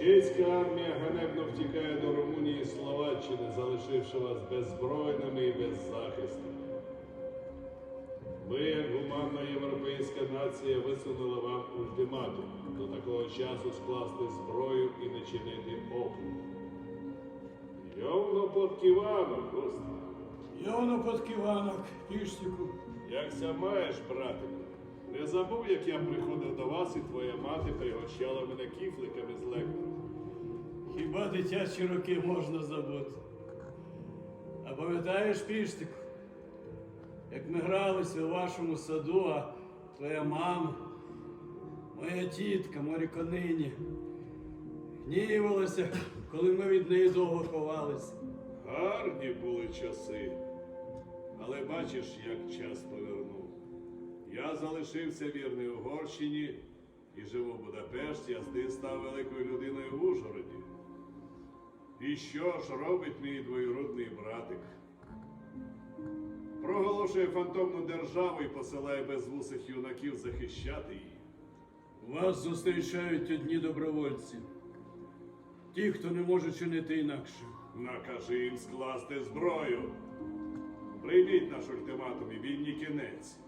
Чеська армія ганебно втікає до Румунії і Словаччини, залишивши вас беззбройними і беззахисними. Ми, як гуманна європейська нація, висунули вам ультиматум до такого часу скласти зброю і не чинити опору. Йовно подківано, гості. Йоно подківанок, піштику. Якся маєш, братику? Не забув, як я приходив до вас, і твоя мати пригощала мене кіфликами. Хіба дитячі роки можна забути? А пам'ятаєш, піштику, як ми гралися у вашому саду, а твоя мама, моя тітка, Моріконині, гнівалася, коли ми від неї довго ховалися. Гарні були часи. Але бачиш, як час повернув. Я залишився вірний Угорщині і живу в Будапешті, а ти став великою людиною в Ужгороді. І що ж робить мій двоюродний братик? Проголошує фантомну державу і посилає безвусих юнаків захищати її. Вас зустрічають одні добровольці. Ті, хто не може чинити інакше. Накажи їм скласти зброю. Прийміть наш ультиматум і війні кінець.